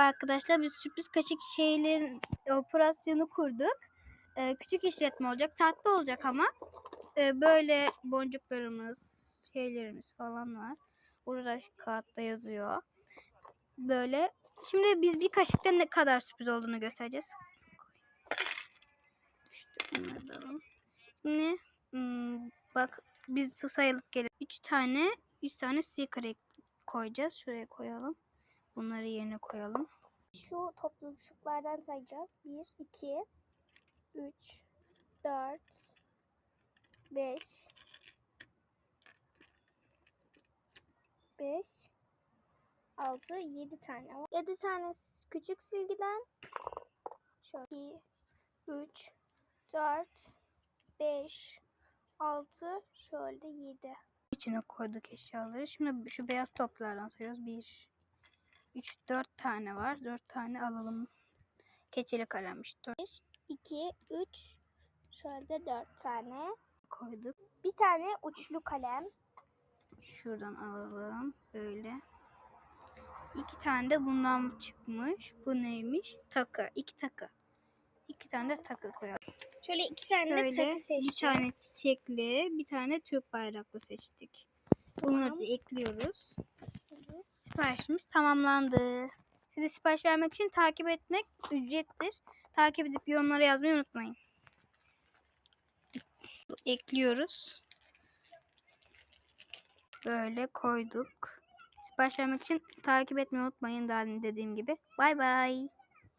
Merhaba arkadaşlar. Biz sürpriz kaşık şeylerin operasyonu kurduk. Ee, küçük işletme olacak. Tatlı olacak ama. Ee, böyle boncuklarımız, şeylerimiz falan var. Burada kağıtta yazıyor. Böyle. Şimdi biz bir kaşıkta ne kadar sürpriz olduğunu göstereceğiz. Şimdi hmm, bak biz sayılıp gelelim. 3 tane 3 tane ek- koyacağız. Şuraya koyalım. Bunları yerine koyalım. Şu topluluklardan sayacağız. 1, 2, 3, 4, 5, 5, 6, 7 tane var. 7 tane küçük silgiden. Şöyle 2, 3, 4, 5, 6, şöyle 7. İçine koyduk eşyaları. Şimdi şu beyaz toplardan sayıyoruz. 1, 3, 4 tane var. 4 tane alalım. Keçeli kalemmiş. 4 2, 3, şöyle 4 tane. koyduk. Bir tane uçlu kalem. Şuradan alalım. Böyle. İki tane de bundan çıkmış. Bu neymiş? Takı. İki takı. İki tane de takı koyalım. Şöyle iki tane de Şöyle takı bir seçeceğiz. tane çiçekli, bir tane Türk bayraklı seçtik. Bunları da ekliyoruz. Siparişimiz tamamlandı. Size sipariş vermek için takip etmek ücrettir. Takip edip yorumlara yazmayı unutmayın. Ekliyoruz. Böyle koyduk. Sipariş vermek için takip etmeyi unutmayın daha dediğim gibi. Bay bay.